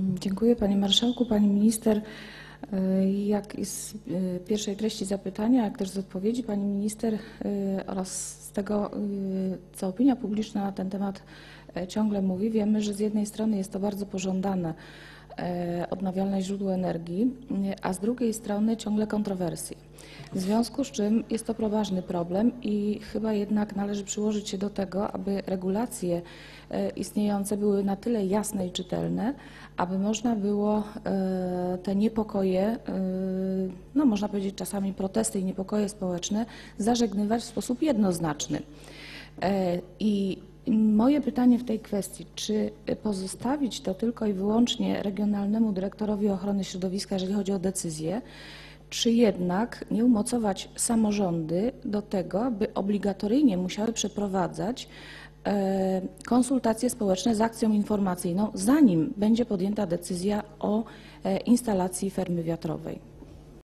Dziękuję Panie Marszałku, Pani Minister. Y, Jak i z y, pierwszej treści zapytania, jak też z odpowiedzi Pani Minister y, oraz z tego, co opinia publiczna na ten temat ciągle mówi, wiemy, że z jednej strony jest to bardzo pożądane odnawialne źródło energii, a z drugiej strony ciągle kontrowersje. W związku z czym jest to poważny problem i chyba jednak należy przyłożyć się do tego, aby regulacje e, istniejące były na tyle jasne i czytelne, aby można było e, te niepokoje, e, no można powiedzieć czasami protesty i niepokoje społeczne zażegnywać w sposób jednoznaczny. E, I moje pytanie w tej kwestii, czy pozostawić to tylko i wyłącznie regionalnemu dyrektorowi ochrony środowiska, jeżeli chodzi o decyzję, czy jednak nie umocować samorządy do tego, by obligatoryjnie musiały przeprowadzać e, konsultacje społeczne z akcją informacyjną, zanim będzie podjęta decyzja o e, instalacji fermy wiatrowej.